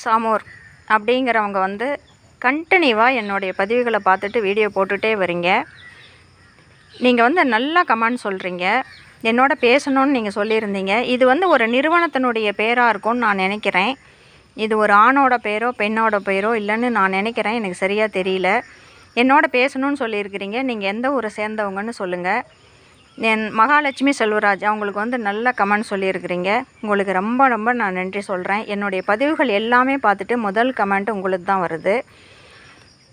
சாமோர் அப்படிங்கிறவங்க வந்து கண்டினியூவாக என்னுடைய பதிவுகளை பார்த்துட்டு வீடியோ போட்டுகிட்டே வரீங்க. நீங்கள் வந்து நல்லா கமெண்ட் சொல்கிறீங்க என்னோட பேசணும்னு நீங்கள் சொல்லியிருந்தீங்க. இது வந்து ஒரு நிறுவனத்தினுடைய பேராக இருக்கும்னு நான் நினைக்கிறேன். இது ஒரு ஆணோட பேரோ பெண்ணோட பேரோ இல்லைன்னு நான் நினைக்கிறேன். எனக்கு சரியாக தெரியல. என்னோட பேசணும்னு சொல்லியிருக்கிறீங்க. நீங்கள் எந்த ஊரை சேர்ந்தவங்கன்னு சொல்லுங்கள் என் மகாலட்சுமி செல்வராஜ் அவங்களுக்கு வந்து நல்ல கமெண்ட் சொல்லியிருக்கிறீங்க. உங்களுக்கு ரொம்ப ரொம்ப நான் நன்றி சொல்கிறேன் என்னுடைய பதிவுகள் எல்லாமே பார்த்துட்டு முதல் கமெண்ட் உங்களுக்கு தான் வருது.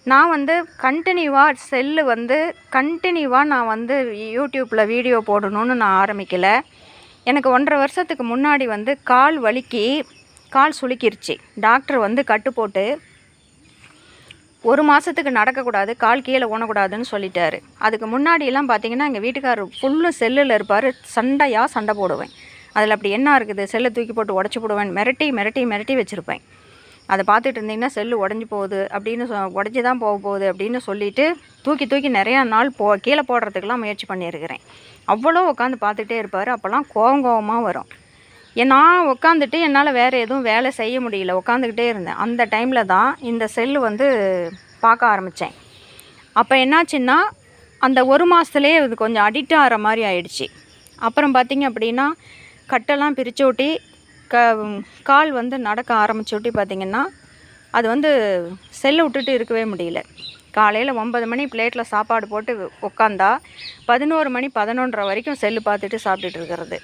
நான் வந்து கண்டினியூவாக செல்லு வந்து கண்டினியூவாக நான் வந்து யூடியூப்பில் வீடியோ போடணும்னு நான் ஆரம்பிக்கலை. எனக்கு ஒன்றரை வருஷத்துக்கு முன்னாடி வந்து கால் வலிக்கு கால் சுளுக்கிருச்சு. டாக்டர் வந்து கட்டு போட்டு ஒரு மாதத்துக்கு நடக்கக்கூடாது கால் கீழே ஊனக்கூடாதுன்னு சொல்லிட்டாரு. அதுக்கு முன்னாடியெல்லாம் பார்த்தீங்கன்னா எங்கள் வீட்டுக்காரர் ஃபுல்லும் செல்லில் இருப்பார் சண்டையாக சண்டை போடுவேன். அதில் அப்படி என்ன இருக்குது செல்லை தூக்கி போட்டு உடச்சி போடுவேன் மிரட்டி மிரட்டி மிரட்டி வச்சுருப்பேன். அதை பார்த்துட்டு இருந்தீங்கன்னா செல்லு உடஞ்சி போகுது அப்படின்னு சொ உடஞ்சி தான் போக போகுது அப்படின்னு சொல்லிட்டு தூக்கி தூக்கி நிறையா நாள் போ கீழே போடுறதுக்கெலாம் முயற்சி பண்ணியிருக்கிறேன். அவ்வளோ உட்காந்து பார்த்துட்டே இருப்பார் அப்போல்லாம் கோவம் கோவமாக வரும். நான் உட்காந்துட்டு என்னால் வேறு எதுவும் வேலை செய்ய முடியல. உட்காந்துக்கிட்டே இருந்தேன். அந்த டைமில் தான் இந்த செல்லு வந்து பார்க்க ஆரம்பித்தேன் அப்போ என்னாச்சுன்னா அந்த ஒரு மாதத்துலேயே இது கொஞ்சம் அடிக்ட் ஆகிற மாதிரி ஆயிடுச்சு. அப்புறம் பார்த்திங்க அப்படின்னா கட்டெல்லாம் பிரித்து ஒட்டி க கால் வந்து நடக்க ஆரம்பிச்சு ஒட்டி பார்த்திங்கன்னா அது வந்து செல்லு விட்டுட்டு இருக்கவே முடியல. காலையில் ஒன்பது மணி பிளேட்டில் சாப்பாடு போட்டு உட்காந்தா பதினோரு மணி பதினொன்றரை வரைக்கும் செல்லு பார்த்துட்டு சாப்பிட்டுட்டு இருக்கிறது.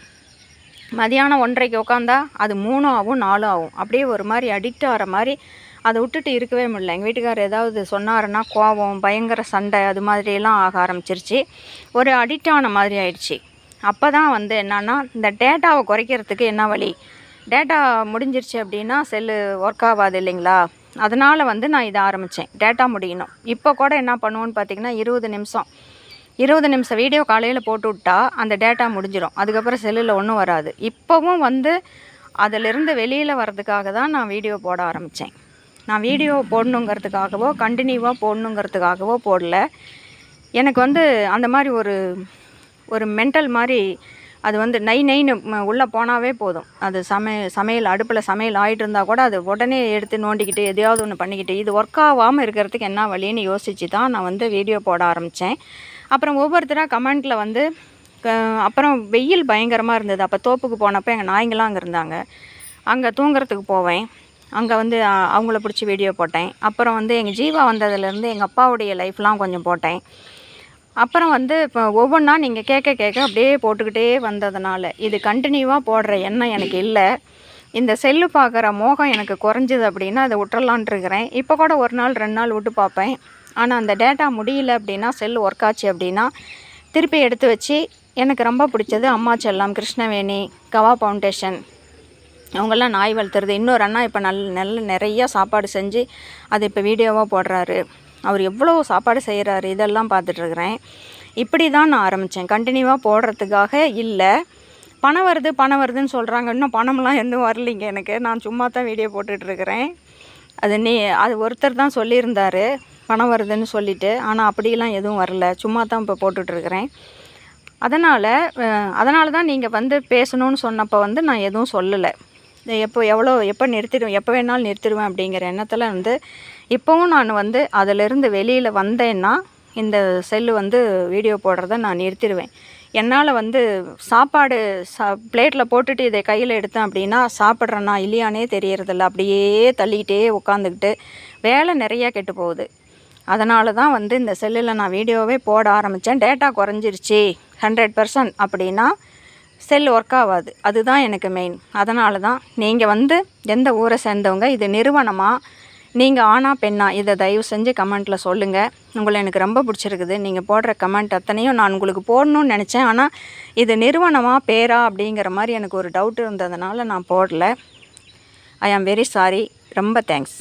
மதியானம் ஒன்றரைக்கு உட்காந்தா அது மூணும் ஆகும் நாலும் ஆகும். அப்படியே ஒரு மாதிரி அடிக்ட் ஆகிற மாதிரி அதை விட்டுட்டு இருக்கவே முடியல. எங்கள் வீட்டுக்காரர் ஏதாவது சொன்னாருன்னா கோவம் பயங்கர சண்டை அது மாதிரியெல்லாம் ஆக ஆரம்பிச்சிருச்சு. ஒரு அடிக்ட் ஆன மாதிரி ஆயிடுச்சு. அப்போ தான் வந்து என்னென்னா இந்த டேட்டாவை குறைக்கிறதுக்கு என்ன வழி? டேட்டா முடிஞ்சிருச்சு அப்படின்னா செல்லு ஒர்க் ஆகாது இல்லைங்களா? அதனால் வந்து நான் இதை ஆரம்பித்தேன் டேட்டா முடியணும். இப்போ கூட என்ன பண்ணுவோன்னு பார்த்தீங்கன்னா இருபது நிமிஷம். இருபது நிமிஷம் வீடியோ காலையில் போட்டு விட்டா அந்த டேட்டா முடிஞ்சிடும் அதுக்கப்புறம் செல்லில் ஒன்றும் வராது. இப்போவும் வந்து அதிலிருந்து வெளியில் வர்றதுக்காக தான் நான் வீடியோ போட ஆரம்பித்தேன் நான் வீடியோ போடணுங்கிறதுக்காகவோ கண்டினியூவாக போடணுங்கிறதுக்காகவோ போடல. எனக்கு வந்து அந்த மாதிரி ஒரு ஒரு மென்டல் மாதிரி அது வந்து நை நைன்னு உள்ளே போனாவே போதும். அது சமையல் சமையல் அடுப்பில் சமையல் ஆகிட்டு இருந்தால் கூட அது உடனே எடுத்து நோண்டிக்கிட்டு எதையாவது ஒன்று பண்ணிக்கிட்டு இது ஒர்க் ஆகாமல் இருக்கிறதுக்கு என்ன வழின்னு யோசித்து தான் நான் வந்து வீடியோ போட ஆரம்பித்தேன் அப்புறம் ஒவ்வொருத்தராக கமெண்ட்டில் வந்து அப்புறம் வெயில் பயங்கரமாக இருந்தது. அப்போ தோப்புக்கு போனப்போ எங்கள் நாய்ங்களாம் அங்கே இருந்தாங்க. அங்கே தூங்குறதுக்கு போவேன். அங்கே வந்து அவங்கள பிடிச்சி வீடியோ போட்டேன். அப்புறம் வந்து எங்கள் ஜீவா வந்ததுலேருந்து எங்கள் அப்பாவுடைய லைஃப்லாம் கொஞ்சம் போட்டேன். அப்புறம் வந்து இப்போ ஒவ்வொன்றா நீங்கள் கேட்க கேட்க அப்படியே போட்டுக்கிட்டே வந்ததுனால இது கண்டினியூவாக போடுற எண்ணம் எனக்கு இல்லை. இந்த செல்லு பார்க்குற மோகம் எனக்கு குறைஞ்சிது அப்படின்னா அதை விட்டுறலான் இருக்கிறேன். இப்போ கூட ஒரு நாள் ரெண்டு நாள் விட்டு பார்ப்பேன். ஆனால் அந்த டேட்டா முடியல அப்படின்னா செல்லு ஒர்க் ஆச்சு அப்படின்னா திருப்பி எடுத்து வச்சு எனக்கு ரொம்ப பிடிச்சது அம்மா செல்லம் கிருஷ்ணவேணி கவா ஃபவுண்டேஷன் அவங்கெல்லாம் நாய் வளர்த்துறது. இன்னொரு அண்ணா இப்போ நல் நல்ல நிறையா சாப்பாடு செஞ்சு அது இப்போ வீடியோவாக போடுறாரு. அவர் எவ்வளோ சாப்பாடு செய்கிறாரு இதெல்லாம் பார்த்துட்ருக்குறேன். இப்படி தான் நான் ஆரம்பித்தேன். கண்டினியூவாக போடுறதுக்காக இல்லை. பணம் வருது பணம் வருதுன்னு சொல்கிறாங்க இன்னும் பணம்லாம் எதுவும் வரலைங்க எனக்கு. நான் சும்மா தான் வீடியோ போட்டுட்ருக்குறேன். அது நீ அது ஒருத்தர் தான் சொல்லியிருந்தார் பணம் வருதுன்னு சொல்லிவிட்டு ஆனால் அப்படிலாம் எதுவும் வரல. சும்மா தான் இப்போ போட்டுட்ருக்குறேன். அதனால் அதனால தான் நீங்கள் வந்து பேசணும்னு சொன்னப்போ வந்து நான் எதுவும் சொல்லலை. எப்போ எவ்வளோ எப்போ நிறுத்திடுவேன் எப்போ வேணாலும் நிறுத்திடுவேன் அப்படிங்கிற எண்ணத்தில் வந்து இப்போவும் நான் வந்து அதிலிருந்து வெளியில் வந்தேன்னா இந்த செல்லு வந்து வீடியோ போடுறத நான் நிறுத்திடுவேன். என்னால் வந்து சாப்பாடு சா பிளேட்டில் போட்டுட்டு இதை கையில் எடுத்தேன் அப்படின்னா சாப்பிட்றேன்னா இல்லையானே தெரியறதில்ல. அப்படியே தள்ளிக்கிட்டே உட்காந்துக்கிட்டு வேலை நிறையா கெட்டு போகுது. அதனால தான் வந்து இந்த செல்லில் நான் வீடியோவே போட ஆரம்பித்தேன் டேட்டா குறைஞ்சிருச்சு. ஹண்ட்ரட் பர்சன்ட் அப்படின்னா செல் ஒர்க் ஆகாது. அதுதான் எனக்கு மெயின் அதனால தான் நீங்கள் வந்து எந்த ஊரை சேர்ந்தவங்க இது நிறுவனமாக நீங்கள் ஆனா பெண்ணா இதை தயவு செஞ்சு கமெண்ட்டில் சொல்லுங்கள் உங்களை எனக்கு ரொம்ப பிடிச்சிருக்குது. நீங்கள் போடுற கமெண்ட் அத்தனையும் நான் உங்களுக்கு போடணும்னு நினச்சேன். ஆனால் இது நிறுவனமாக பேரா அப்படிங்கிற மாதிரி எனக்கு ஒரு டவுட் இருந்ததுனால நான் போடல. ஐ ஆம் வெரி சாரி ரொம்ப தேங்க்ஸ்